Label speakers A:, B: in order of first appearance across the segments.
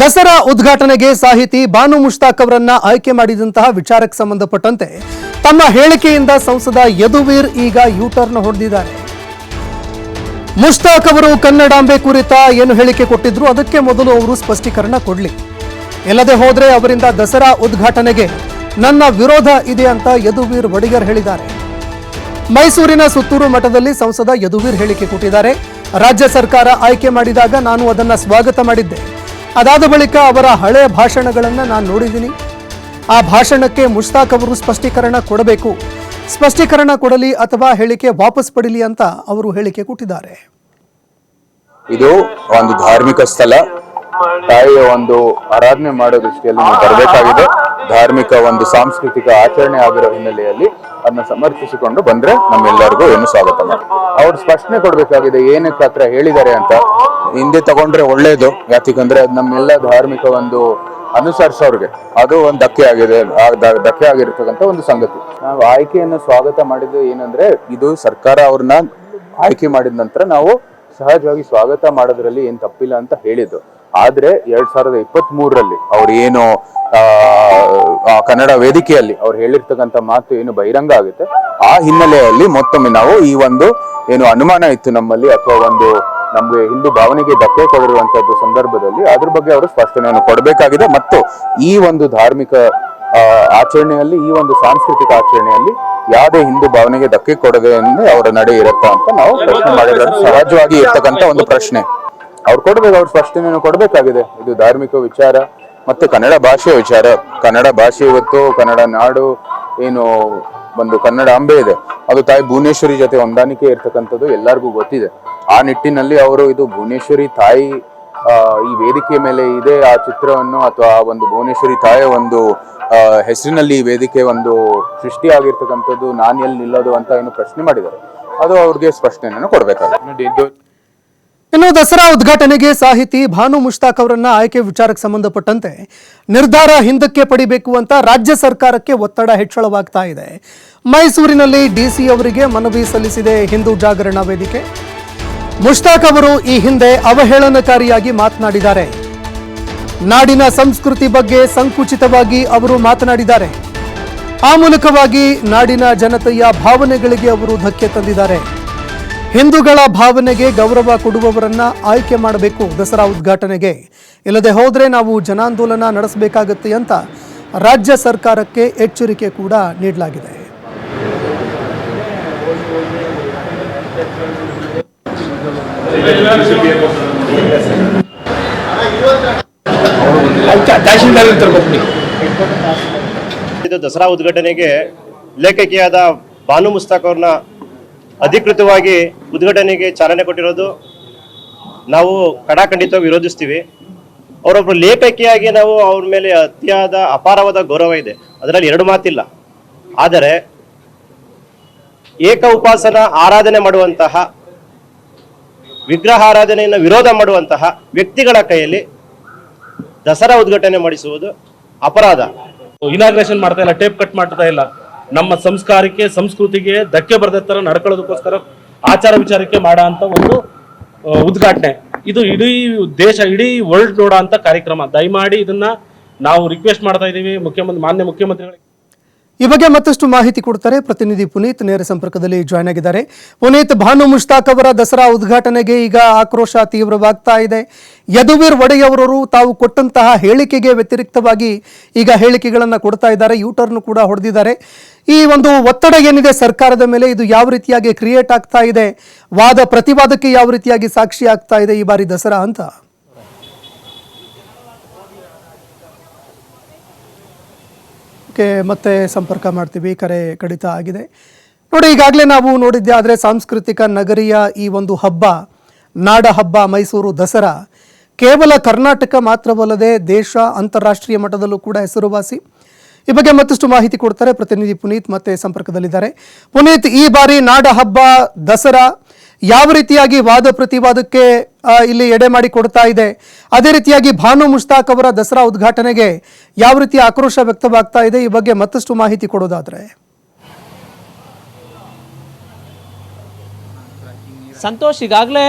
A: ದಸರಾ ಉದ್ಘಾಟನೆಗೆ ಸಾಹಿತಿ ಬಾನು ಮುಷ್ತಾಕ್ ಅವರನ್ನ ಆಯ್ಕೆ ಮಾಡಿದಂತಹ ವಿಚಾರಕ್ಕೆ ಸಂಬಂಧಪಟ್ಟಂತೆ ತಮ್ಮ ಹೇಳಿಕೆಯಿಂದ ಸಂಸದ ಯದುವೀರ್ ಈಗ ಯೂಟರ್ನ್ ಹೊಡೆದಿದ್ದಾರೆ. ಮುಷ್ತಾಕ್ ಅವರು ಕನ್ನಡಾಂಬೆ ಕುರಿತ ಏನು ಹೇಳಿಕೆ ಕೊಟ್ಟಿದ್ರು ಅದಕ್ಕೆ ಮೊದಲು ಅವರು ಸ್ಪಷ್ಟೀಕರಣ ಕೊಡ್ಲಿ. ಇಲ್ಲದೆ ಹೋದ್ರೆ ಅವರಿಂದ ದಸರಾ ಉದ್ಘಾಟನೆಗೆ ನನ್ನ ವಿರೋಧ ಇದೆ ಅಂತ ಯದುವೀರ್ ವಡಿಗರ್ ಹೇಳಿದ್ದಾರೆ. ಮೈಸೂರಿನ ಸುತ್ತೂರು ಮಠದಲ್ಲಿ ಸಂಸದ ಯದುವೀರ್ ಹೇಳಿಕೆ ಕೊಟ್ಟಿದ್ದಾರೆ. ರಾಜ್ಯ ಸರ್ಕಾರ ಆಯ್ಕೆ ಮಾಡಿದಾಗ ನಾನು ಅದನ್ನ ಸ್ವಾಗತ ಮಾಡಿದ್ದೆ. ಅದಾದ ಬಳಿಕ ಅವರ ಹಳೆಯ ಭಾಷಣಗಳನ್ನು ನಾನು ನೋಡಿದ್ದೀನಿ. ಆ ಭಾಷಣಕ್ಕೆ ಮುಷ್ತಾಕ್ ಅವರು ಸ್ಪಷ್ಟೀಕರಣ ಕೊಡಬೇಕು. ಸ್ಪಷ್ಟೀಕರಣ ಕೊಡಲಿ ಅಥವಾ ಹೇಳಿಕೆ ವಾಪಸ್ ಪಡಿಲಿ ಅಂತ ಅವರು ಹೇಳಿಕೆ ಕೊಟ್ಟಿದ್ದಾರೆ.
B: ಇದು ಒಂದು ಧಾರ್ಮಿಕ ಸ್ಥಳ. ತಾಯಿಯ ಒಂದು ಆರಾಧನೆ ಮಾಡೋ ದೃಷ್ಟಿಯಲ್ಲಿ ಬರಬೇಕಾಗಿದೆ. ಧಾರ್ಮಿಕ ಒಂದು ಸಾಂಸ್ಕೃತಿಕ ಆಚರಣೆ ಆಗಿರೋ ಹಿನ್ನೆಲೆಯಲ್ಲಿ ಅದನ್ನ ಸಮರ್ಥಿಸಿಕೊಂಡು ಬಂದ್ರೆ ನಮ್ಮೆಲ್ಲರಿಗೂ ಏನು ಸ್ವಾಗತ ಮಾಡಿ ಅವ್ರು ಸ್ಪಷ್ಟನೆ ಕೊಡ್ಬೇಕಾಗಿದೆ, ಏನಕ್ಕೆ ಹತ್ರ ಹೇಳಿದ್ದಾರೆ ಅಂತ. ಹಿಂದೆ ತಗೊಂಡ್ರೆ ಒಳ್ಳೇದು. ಯಾಕಂದ್ರೆ ಅದು ನಮ್ಮೆಲ್ಲ ಧಾರ್ಮಿಕ ಒಂದು ಅನುಸರಿಸೋರಿಗೆ ಅದು ಒಂದು ಧಕ್ಕೆ ಆಗಿದೆ ಧಕ್ಕೆ ಆಗಿರ್ತಕ್ಕಂಥ ಒಂದು ಸಂಗತಿ. ನಾವು ಆಯ್ಕೆಯನ್ನು ಸ್ವಾಗತ ಮಾಡಿದ್ದು ಏನಂದ್ರೆ, ಇದು ಸರ್ಕಾರ ಅವ್ರನ್ನ ಆಯ್ಕೆ ಮಾಡಿದ ನಂತರ ನಾವು ಸಹಜವಾಗಿ ಸ್ವಾಗತ ಮಾಡೋದ್ರಲ್ಲಿ ಏನ್ ತಪ್ಪಿಲ್ಲ ಅಂತ ಹೇಳಿದ್ದು. ಆದ್ರೆ ಎರಡ್ ಸಾವಿರದ ಇಪ್ಪತ್ತ್ ಮೂರರಲ್ಲಿ ಅವ್ರು ಏನು ಕನ್ನಡ ವೇದಿಕೆಯಲ್ಲಿ ಅವ್ರು ಹೇಳಿರ್ತಕ್ಕಂಥ ಮಾತು ಏನು ಬಹಿರಂಗ ಆಗುತ್ತೆ. ಆ ಹಿನ್ನೆಲೆಯಲ್ಲಿ ಮತ್ತೊಮ್ಮೆ ನಾವು ಈ ಒಂದು ಏನು ಅನುಮಾನ ಇತ್ತು ನಮ್ಮಲ್ಲಿ, ಅಥವಾ ಒಂದು ನಮ್ಗೆ ಹಿಂದೂ ಭಾವನೆಗೆ ಧಕ್ಕೆ ಕೊಡಿರುವಂತದ್ದು ಸಂದರ್ಭದಲ್ಲಿ ಅದ್ರ ಬಗ್ಗೆ ಅವರು ಸ್ಪಷ್ಟನೆಯನ್ನು ಕೊಡಬೇಕಾಗಿದೆ. ಮತ್ತು ಈ ಒಂದು ಧಾರ್ಮಿಕ ಆಚರಣೆಯಲ್ಲಿ, ಈ ಒಂದು ಸಾಂಸ್ಕೃತಿಕ ಆಚರಣೆಯಲ್ಲಿ ಯಾವುದೇ ಹಿಂದೂ ಭಾವನೆಗೆ ಧಕ್ಕೆ ಕೊಡದೆ ಅವರ ನಡೆ ಇರುತ್ತಾ ಅಂತ ನಾವು ಪ್ರಶ್ನೆ ಮಾಡಿದ್ರೆ ಸಹಜವಾಗಿ ಇರ್ತಕ್ಕಂಥ ಒಂದು ಪ್ರಶ್ನೆ. ಅವ್ರು ಕೊಡ್ಬೇಕು, ಅವ್ರ ಸ್ಪಷ್ಟನೆಯನ್ನು ಕೊಡಬೇಕಾಗಿದೆ. ಇದು ಧಾರ್ಮಿಕ ವಿಚಾರ ಮತ್ತು ಕನ್ನಡ ಭಾಷೆಯ ವಿಚಾರ. ಕನ್ನಡ ಭಾಷೆ ಇವತ್ತು, ಕನ್ನಡ ನಾಡು ಏನು ಒಂದು ಕನ್ನಡ ಅಂಬೆ ಇದೆ. ಅದು ತಾಯಿ ಭುವನೇಶ್ವರಿ ಜೊತೆ ಹೊಂದಾಣಿಕೆ ಇರ್ತಕ್ಕಂಥದ್ದು ಎಲ್ಲರಿಗೂ ಗೊತ್ತಿದೆ. ಆ ನಿಟ್ಟಿನಲ್ಲಿ ಅವರು ಇದು ಭುವನೇಶ್ವರಿ ತಾಯಿ ಈ ವೇದಿಕೆ ಮೇಲೆ ಇದೆ ಆ ಚಿತ್ರವನ್ನು ಅಥವಾ ಆ ಒಂದು ಭುವನೇಶ್ವರಿ ತಾಯಿಯ ಒಂದು ಹೆಸರಿನಲ್ಲಿ ಈ ವೇದಿಕೆ ಒಂದು ಸೃಷ್ಟಿಯಾಗಿರ್ತಕ್ಕಂಥದ್ದು ನಾನು ಎಲ್ಲಿ ನಿಲ್ಲೋದು ಅಂತ ಏನು ಪ್ರಶ್ನೆ ಮಾಡಿದ್ದಾರೆ. ಅದು ಅವ್ರಿಗೆ ಸ್ಪಷ್ಟನೆಯನ್ನು ಕೊಡಬೇಕಾಗುತ್ತೆ. ನೋಡಿ,
A: ಇನ್ನು ದಸರಾ ಉದ್ಘಾಟನೆಗೆ ಸಾಹಿತಿ ಭಾನು ಮುಷ್ತಾಕ್ ಅವರನ್ನ ಆಯ್ಕೆ ವಿಚಾರಕ್ಕೆ ಸಂಬಂಧಪಟ್ಟಂತೆ ನಿರ್ಧಾರ ಹಿಂದಕ್ಕೆ ಪಡಿಬೇಕು ಅಂತ ರಾಜ್ಯ ಸರ್ಕಾರಕ್ಕೆ ಒತ್ತಡ ಹೆಚ್ಚಳವಾಗ್ತಾ ಇದೆ. ಮೈಸೂರಿನಲ್ಲಿ ಡಿಸಿ ಅವರಿಗೆ ಮನವಿ ಸಲ್ಲಿಸಿದೆ ಹಿಂದೂ ಜಾಗರಣ ವೇದಿಕೆ. ಮುಷ್ತಾಕ್ ಅವರು ಈ ಹಿಂದೆ ಅವಹೇಳನಕಾರಿಯಾಗಿ ಮಾತನಾಡಿದ್ದಾರೆ. ನಾಡಿನ ಸಂಸ್ಕೃತಿ ಬಗ್ಗೆ ಸಂಕುಚಿತವಾಗಿ ಅವರು ಮಾತನಾಡಿದ್ದಾರೆ. ಆ ಮೂಲಕವಾಗಿ ನಾಡಿನ ಜನತೆಯ ಭಾವನೆಗಳಿಗೆ ಅವರು ಧಕ್ಕೆ ತಂದಿದ್ದಾರೆ. ಹಿಂದೂಗಳ ಭಾವನೆಗೆ ಗೌರವ ಕೊಡುವವರನ್ನ ಆಯ್ಕೆ ಮಾಡಬೇಕು ದಸರಾ ಉದ್ಘಾಟನೆಗೆ. ಇಲ್ಲದೆ ಹೋದ್ರೆ ನಾವು ಜನಾಂದೋಲನ ನಡೆಸಬೇಕಾಗತ್ತೆ ಅಂತ ರಾಜ್ಯ ಸರ್ಕಾರಕ್ಕೆ ಎಚ್ಚರಿಕೆ ಕೂಡ ನೀಡಲಾಗಿದೆ.
C: ಇದು ದಸರಾ ಉದ್ಘಾಟನೆಗೆ ಲೇಖಕಿಯಾದ ಬಾನು ಮುಸ್ತಾಕ್ ಅವ್ರನ್ನ ಅಧಿಕೃತವಾಗಿ ಉದ್ಘಾಟನೆಗೆ ಚಾಲನೆ ಕೊಟ್ಟಿರೋದು ನಾವು ಕಡಾಖಂಡಿತ ವಿರೋಧಿಸ್ತೀವಿ. ಅವರೊಬ್ಬರು ಲೇಖಕಿಯಾಗಿ ನಾವು ಅವ್ರ ಮೇಲೆ ಅತಿಯಾದ ಅಪಾರವಾದ ಗೌರವ ಇದೆ. ಅದರಲ್ಲಿ ಎರಡು ಮಾತಿಲ್ಲ. ಆದರೆ ಏಕ ಉಪಾಸನ ಆರಾಧನೆ ಮಾಡುವಂತಹ ವಿಗ್ರಹ ಆರಾಧನೆಯನ್ನು ವಿರೋಧ ಮಾಡುವಂತಹ ವ್ಯಕ್ತಿಗಳ ಕೈಯಲ್ಲಿ ದಸರಾ ಉದ್ಘಾಟನೆ ಮಾಡಿಸುವುದು ಅಪರಾಧ.
D: ಇನಾಗ್ರೇಷನ್ ಮಾಡ್ತಾ ಇಲ್ಲ ಟೇಪ್ ಕಟ್ ಮಾಡ್ತಾ ಇಲ್ಲ. ನಮ್ಮ ಸಂಸ್ಕಾರಕ್ಕೆ, ಸಂಸ್ಕೃತಿಗೆ ಧಕ್ಕೆ ಬರದ ತರ ನಡ್ಕೊಳ್ಳೋದಕ್ಕೋಸ್ಕರ ಆಚಾರ ವಿಚಾರಕ್ಕೆ ಮಾಡೋ ಅಂತ ಒಂದು ಉದ್ಘಾಟನೆ. ಇದು ಇಡೀ ದೇಶ, ಇಡೀ ವರ್ಲ್ಡ್ ನೋಡೋ ಅಂತ ಕಾರ್ಯಕ್ರಮ. ದಯಮಾಡಿ ಇದನ್ನ ನಾವು ರಿಕ್ವೆಸ್ಟ್ ಮಾಡ್ತಾ ಇದೀವಿ. ಮುಖ್ಯಮಂತ್ರಿ, ಮಾನ್ಯ ಮುಖ್ಯಮಂತ್ರಿಗಳಿಗೆ.
A: ಈ ಬಗ್ಗೆ ಮತ್ತಷ್ಟು ಮಾಹಿತಿ ಕೊಡ್ತಾರೆ ಪ್ರತಿನಿಧಿ ಪುನೀತ್. ನೇರ ಸಂಪರ್ಕದಲ್ಲಿ ಜಾಯ್ನ್ ಆಗಿದ್ದಾರೆ. ಪುನೀತ್, ಭಾನು ಮುಷ್ತಾಕ್ ಅವರ ದಸರಾ ಉದ್ಘಾಟನೆಗೆ ಈಗ ಆಕ್ರೋಶ ತೀವ್ರವಾಗ್ತಾ ಇದೆ. ಯದುವೀರ್ ಒಡೆಯವರವರು ತಾವು ಕೊಟ್ಟಂತಹ ಹೇಳಿಕೆಗೆ ವ್ಯತಿರಿಕ್ತವಾಗಿ ಈಗ ಹೇಳಿಕೆಗಳನ್ನು ಕೊಡ್ತಾ ಇದ್ದಾರೆ. ಯೂಟರ್ನ್ ಕೂಡ ಹೊಡೆದಿದ್ದಾರೆ. ಈ ಒಂದು ಒತ್ತಡ ಏನಿದೆ ಸರ್ಕಾರದ ಮೇಲೆ, ಇದು ಯಾವ ರೀತಿಯಾಗಿ ಕ್ರಿಯೇಟ್ ಆಗ್ತಾ ಇದೆ? ವಾದ ಪ್ರತಿವಾದಕ್ಕೆ ಯಾವ ರೀತಿಯಾಗಿ ಸಾಕ್ಷಿ ಆಗ್ತಾ ಇದೆ ಈ ಬಾರಿ ದಸರಾ ಅಂತ? ಓಕೆ ಮತ್ತೆ ಸಂಪರ್ಕ ಮಾಡ್ತೀವಿ ಕರೆ ಕಡಿತ ಆಗಿದೆ. ನೋಡಿ, ಈಗಾಗಲೇ ನಾವು ನೋಡಿದ್ದೆ ಆದರೆ ಸಾಂಸ್ಕೃತಿಕ ನಗರಿಯ ಈ ಒಂದು ಹಬ್ಬ, ನಾಡ ಹಬ್ಬ, ಮೈಸೂರು ದಸರಾ, ಕೇವಲ ಕರ್ನಾಟಕ ಮಾತ್ರವಲ್ಲದೆ ದೇಶ ಅಂತಾರಾಷ್ಟ್ರೀಯ ಮಟ್ಟದಲ್ಲೂ ಕೂಡ ಹೆಸರುವಾಸಿ. ಈ ಬಗ್ಗೆ ಮತ್ತಷ್ಟು ಮಾಹಿತಿ ಕೊಡ್ತಾರೆ ಪ್ರತಿನಿಧಿ ಪುನೀತ್ ಮತ್ತೆ ಸಂಪರ್ಕದಲ್ಲಿದ್ದಾರೆ. ಪುನೀತ್, ಈ ಬಾರಿ ನಾಡ ಹಬ್ಬ, ದಸರಾ ಯಾವ ರೀತಿಯಾಗಿ ವಾದ ಪ್ರತಿವಾದಕ್ಕೆ ಇಲ್ಲಿ ಎಡೆ ಮಾಡಿ ಕೊಡ್ತಾ ಇದೆ. ಅದೇ ರೀತಿಯಾಗಿ ಭಾನು ಮುಷ್ತಾಕ್ ಅವರ ದಸರಾ ಉದ್ಘಾಟನೆಗೆ ಯಾವ ರೀತಿಯ ಆಕ್ರೋಶ ವ್ಯಕ್ತವಾಗ್ತಾ ಇದೆ, ಈ ಬಗ್ಗೆ ಮತ್ತಷ್ಟು ಮಾಹಿತಿ ಕೊಡೋದಾದರೆ.
E: ಸಂತೋಷ್, ಈಗಾಗಲೇ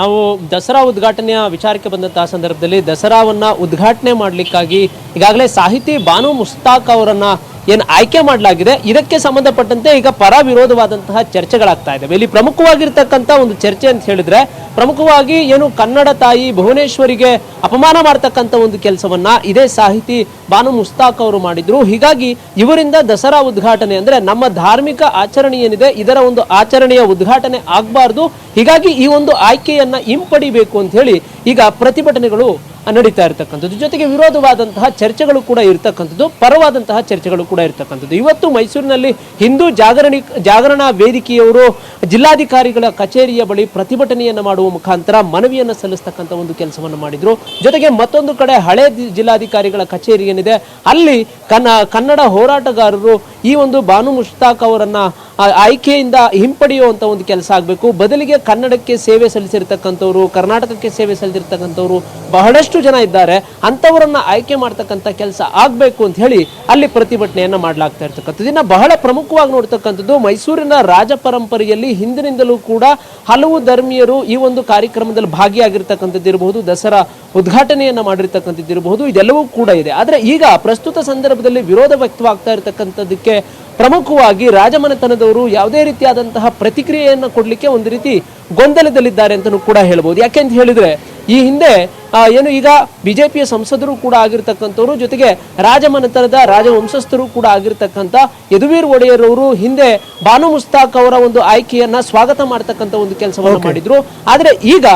E: ನಾವು ದಸರಾ ಉದ್ಘಾಟನೆಯ ವಿಚಾರಕ್ಕೆ ಬಂದಂತಹ ಸಂದರ್ಭದಲ್ಲಿ ದಸರಾವನ್ನ ಉದ್ಘಾಟನೆ ಮಾಡಲಿಕ್ಕಾಗಿ ಈಗಾಗಲೇ ಸಾಹಿತಿ ಭಾನು ಮುಸ್ತಾಕ್ ಅವರನ್ನ ಏನು ಆಯ್ಕೆ ಮಾಡಲಾಗಿದೆ, ಇದಕ್ಕೆ ಸಂಬಂಧಪಟ್ಟಂತೆ ಈಗ ಪರ ವಿರೋಧವಾದಂತಹ ಚರ್ಚೆಗಳಾಗ್ತಾ ಇದ್ದಾವೆ ಇಲ್ಲಿ ಪ್ರಮುಖವಾಗಿರ್ತಕ್ಕಂಥ ಒಂದು ಚರ್ಚೆ ಅಂತ ಹೇಳಿದ್ರೆ, ಪ್ರಮುಖವಾಗಿ ಏನು ಕನ್ನಡ ತಾಯಿ ಭುವನೇಶ್ವರಿಗೆ ಅಪಮಾನ ಮಾಡ್ತಕ್ಕಂಥ ಒಂದು ಕೆಲಸವನ್ನ ಇದೇ ಸಾಹಿತಿ ಬಾನು ಮುಸ್ತಾಕ್ ಅವರು ಮಾಡಿದ್ರು. ಹೀಗಾಗಿ ಇವರಿಂದ ದಸರಾ ಉದ್ಘಾಟನೆ ಅಂದ್ರೆ ನಮ್ಮ ಧಾರ್ಮಿಕ ಆಚರಣೆ ಏನಿದೆ, ಇದರ ಒಂದು ಆಚರಣೆಯ ಉದ್ಘಾಟನೆ ಆಗಬಾರ್ದು. ಹೀಗಾಗಿ ಈ ಒಂದು ಆಯ್ಕೆಯನ್ನ ಹಿಂಪಡಿಬೇಕು ಅಂತ ಹೇಳಿ ಈಗ ಪ್ರತಿಭಟನೆಗಳು ನಡೀತಾ ಇರತಕ್ಕಂಥದ್ದು. ಜೊತೆಗೆ ವಿರೋಧವಾದಂತಹ ಚರ್ಚೆಗಳು ಕೂಡ ಇರತಕ್ಕಂಥದ್ದು, ಪರವಾದಂತಹ ಚರ್ಚೆಗಳು ಕೂಡ ಇರತಕ್ಕಂಥದ್ದು. ಇವತ್ತು ಮೈಸೂರಿನಲ್ಲಿ ಹಿಂದೂ ಜಾಗರಣಿ, ಜಾಗರಣಾ ವೇದಿಕೆಯವರು ಜಿಲ್ಲಾಧಿಕಾರಿಗಳ ಕಚೇರಿಯ ಬಳಿ ಪ್ರತಿಭಟನೆಯನ್ನು ಮಾಡುವ ಮುಖಾಂತರ ಮನವಿಯನ್ನು ಸಲ್ಲಿಸ್ತಕ್ಕಂಥ ಒಂದು ಕೆಲಸವನ್ನು ಮಾಡಿದರು. ಜೊತೆಗೆ ಮತ್ತೊಂದು ಕಡೆ ಹಳೆ ಜಿಲ್ಲಾಧಿಕಾರಿಗಳ ಕಚೇರಿ ಏನಿದೆ, ಅಲ್ಲಿ ಕನ್ನ, ಕನ್ನಡ ಹೋರಾಟಗಾರರು ಈ ಒಂದು ಬಾನು ಮುಷ್ತಾಕ್ ಅವರನ್ನ ಆಯ್ಕೆಯಿಂದ ಹಿಂಪಡೆಯುವಂಥ ಒಂದು ಕೆಲಸ ಆಗಬೇಕು. ಬದಲಿಗೆ ಕನ್ನಡಕ್ಕೆ ಸೇವೆ ಸಲ್ಲಿಸಿರ್ತಕ್ಕಂಥವ್ರು, ಕರ್ನಾಟಕಕ್ಕೆ ಸೇವೆ ಸಲ್ಲಿಸಿರ್ತಕ್ಕಂಥವ್ರು ಬಹಳಷ್ಟು ಜನ ಇದ್ದಾರೆ. ಅಂಥವರನ್ನು ಆಯ್ಕೆ ಮಾಡ್ತಕ್ಕಂಥ ಕೆಲಸ ಆಗಬೇಕು ಅಂತ ಹೇಳಿ ಅಲ್ಲಿ ಪ್ರತಿಭಟನೆಯನ್ನು ಮಾಡಲಾಗ್ತಾ ಇರ್ತಕ್ಕಂಥದ್ದು. ದಿನ ಬಹಳ ಪ್ರಮುಖವಾಗಿ ನೋಡ್ತಕ್ಕಂಥದ್ದು ಮೈಸೂರಿನ ರಾಜ ಪರಂಪರೆಯಲ್ಲಿ ಹಿಂದಿನಿಂದಲೂ ಕೂಡ ಹಲವು ಧರ್ಮೀಯರು ಈ ಒಂದು ಕಾರ್ಯಕ್ರಮದಲ್ಲಿ ಭಾಗಿಯಾಗಿರ್ತಕ್ಕಂಥದ್ದು ಇರಬಹುದು, ದಸರಾ ಉದ್ಘಾಟನೆಯನ್ನ ಮಾಡಿರ್ತಕ್ಕಂಥದ್ದು ಇರಬಹುದು, ಇದೆಲ್ಲವೂ ಕೂಡ ಇದೆ. ಆದರೆ ಈಗ ಪ್ರಸ್ತುತ ಸಂದರ್ಭದಲ್ಲಿ ವಿರೋಧ ವ್ಯಕ್ತವಾಗ್ತಾ ಇರತಕ್ಕಂಥದ್ದಕ್ಕೆ ಪ್ರಮುಖವಾಗಿ ರಾಜಮನೆತನದವರು ಯಾವುದೇ ರೀತಿಯಾದಂತಹ ಪ್ರತಿಕ್ರಿಯೆಯನ್ನು ಕೊಡಲಿಕ್ಕೆ ಒಂದು ರೀತಿ ಗೊಂದಲದಲ್ಲಿದ್ದಾರೆ ಅಂತಲೂ ಕೂಡ ಹೇಳ್ಬೋದು. ಯಾಕೆ ಅಂತ ಹೇಳಿದ್ರೆ ಈ ಹಿಂದೆ ಆ, ಏನು ಈಗ ಬಿಜೆಪಿಯ ಸಂಸದರು ಕೂಡ ಆಗಿರ್ತಕ್ಕಂಥವ್ರು ಜೊತೆಗೆ ರಾಜಮನೆತನದ ರಾಜವಂಶಸ್ಥರು ಕೂಡ ಆಗಿರ್ತಕ್ಕಂಥ ಯದುವೀರ್ ಒಡೆಯರ್ ಅವರು ಹಿಂದೆ ಬಾನು ಮುಸ್ತಾಕ್ ಅವರ ಒಂದು ಆಯ್ಕೆಯನ್ನ ಸ್ವಾಗತ ಮಾಡ್ತಕ್ಕಂಥ ಒಂದು ಕೆಲಸವನ್ನು ಮಾಡಿದ್ರು. ಆದ್ರೆ ಈಗ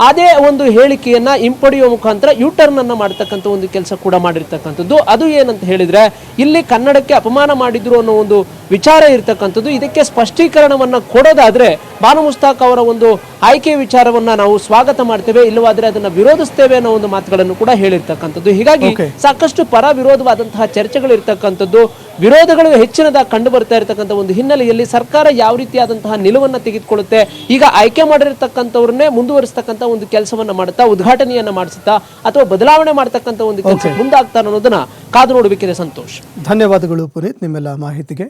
E: ಅದೇ ಒಂದು ಹೇಳಿಕೆಯನ್ನ ಹಿಂಪಡೆಯುವ ಮುಖಾಂತರ ಯೂ ಟರ್ನ್ ಅನ್ನ ಮಾಡ್ತಕ್ಕಂಥ ಒಂದು ಕೆಲಸ ಕೂಡ ಮಾಡಿರ್ತಕ್ಕಂಥದ್ದು. ಅದು ಏನಂತ ಹೇಳಿದ್ರೆ, ಇಲ್ಲಿ ಕನ್ನಡಕ್ಕೆ ಅಪಮಾನ ಮಾಡಿದ್ರು ಅನ್ನೋ ಒಂದು ವಿಚಾರ ಇರ್ತಕ್ಕಂಥದ್ದು. ಇದಕ್ಕೆ ಸ್ಪಷ್ಟೀಕರಣವನ್ನ ಕೊಡೋದಾದ್ರೆ ಬಾನು ಮುಸ್ತಾಕ್ ಅವರ ಒಂದು ಆಯ್ಕೆ ವಿಚಾರವನ್ನ ನಾವು ಸ್ವಾಗತ ಮಾಡ್ತೇವೆ. ಇಲ್ಲವಾದರೆ ಅದನ್ನ ವಿರೋಧಿಸ್ತೇವೆ ಅನ್ನೋ ಒಂದು ಮಾತುಗಳನ್ನು ಕೂಡ ಹೇಳಿರ್ತಕ್ಕಂಥದ್ದು. ಹೀಗಾಗಿ ಸಾಕಷ್ಟು ಪರ ವಿರೋಧವಾದಂತಹ ಚರ್ಚೆಗಳು ಇರ್ತಕ್ಕಂಥದ್ದು ವಿರೋಧಗಳು ಹೆಚ್ಚಿನದಾಗಿ ಕಂಡು ಬರ್ತಾ ಇರತಕ್ಕಂಥ ಒಂದು ಹಿನ್ನೆಲೆಯಲ್ಲಿ ಸರ್ಕಾರ ಯಾವ ರೀತಿಯಾದಂತಹ ನಿಲುವನ್ನ ತೆಗೆದುಕೊಳ್ಳುತ್ತೆ ಈಗ ಆಯ್ಕೆ ಮಾಡಿರ್ತಕ್ಕಂಥವ್ರನ್ನೇ ಮುಂದುವರಿಸ್ತಕ್ಕಂಥ ಒಂದು ಕೆಲಸವನ್ನ ಮಾಡುತ್ತಾ ಉದ್ಘಾಟನೆಯನ್ನ ಮಾಡಿಸುತ್ತಾ ಅಥವಾ ಬದಲಾವಣೆ ಮಾಡ್ತಕ್ಕಂಥ ಒಂದು ಕೆಲಸ ಮುಂದಾಗ್ತಾ ಅನ್ನೋದನ್ನ ಕಾದು ನೋಡಬೇಕಿದೆ ಸಂತೋಷ್.
A: ಧನ್ಯವಾದಗಳು ಪುನೀತ್ ನಿಮ್ಮೆಲ್ಲ ಮಾಹಿತಿಗೆ.